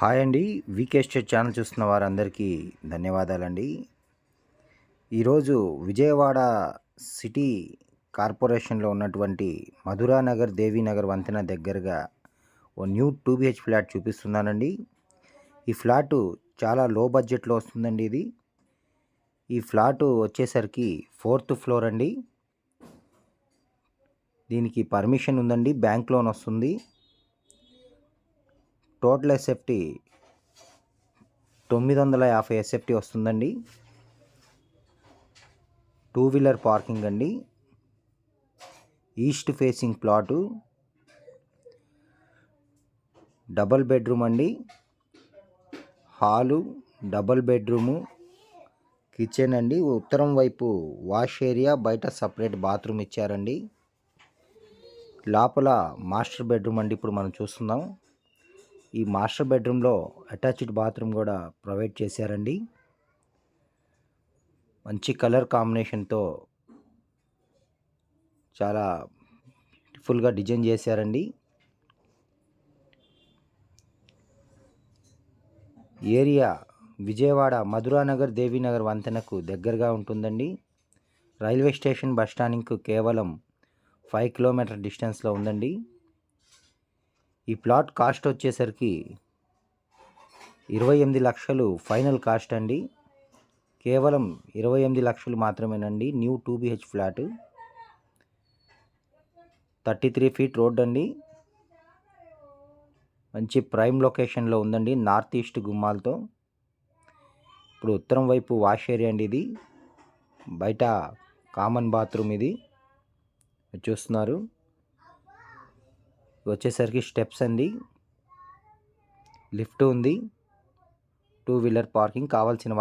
Hi అండి వీకే state channel చూస్తున్న వారందరికీ ధన్యవాదాలండి. ఈరోజు విజయవాడ సిటీ కార్పొరేషన్లో ఉన్నటువంటి మధురానగర్ దేవీనగర్ వంతెన దగ్గరగా ఓ న్యూ టూ బిహెచ్ ఫ్లాట్ చూపిస్తున్నానండి. ఈ ఫ్లాటు చాలా లో బడ్జెట్లో వస్తుందండి ఇది. ఈ ఫ్లాటు వచ్చేసరికి ఫోర్త్ ఫ్లోర్ అండి. దీనికి పర్మిషన్ ఉందండి బ్యాంక్ లోన్ వస్తుంది. టోటల్ ఎస్ఎఫ్టీ తొమ్మిది వందల యాభై ఎస్ఎఫ్టీ వస్తుందండి. టూ వీలర్ పార్కింగ్ అండి. East facing plot double bedroom అండి. హాలు డబల్ బెడ్రూము కిచెన్ అండి. ఉత్తరం వైపు వాష్ ఏరియా బయట సపరేట్ బాత్రూమ్ ఇచ్చారండి. లోపల మాస్టర్ బెడ్రూమ్ అండి. ఇప్పుడు మనం చూస్తున్నాం. ఈ మాస్టర్ బెడ్రూమ్లో అటాచ్డ్ బాత్రూమ్ కూడా ప్రొవైడ్ చేశారండి. మంచి కలర్ కాంబినేషన్తో చాలా ఫుల్గా డిజైన్ చేశారండి. ఏరియా విజయవాడ మధురానగర్ దేవీనగర్ వంతెనకు దగ్గరగా ఉంటుందండి. రైల్వే స్టేషన్ బస్ స్టాండింగ్కు కేవలం ఫైవ్ కిలోమీటర్ డిస్టెన్స్లో ఉందండి. ఈ ప్లాట్ కాస్ట్ వచ్చేసరికి ఇరవై ఎనిమిది లక్షలు ఫైనల్ కాస్ట్ అండి. కేవలం ఇరవై ఎనిమిది లక్షలు మాత్రమేనండి. New two BHK flat. Thirty three feet road అండి. మంచి ప్రైమ్ లొకేషన్లో ఉందండి నార్త్ ఈస్ట్ గుమ్మాలతో. ఇప్పుడు ఉత్తరం వైపు వాష్ ఏరియా అండి ఇది. బయట కామన్ బాత్రూమ్ ఇది. చూస్తున్నారు. వచ్చేసరికి స్టెప్స్ అండి. లిఫ్ట్ ఉంది. టూ వీలర్ పార్కింగ్ కావాల్సిన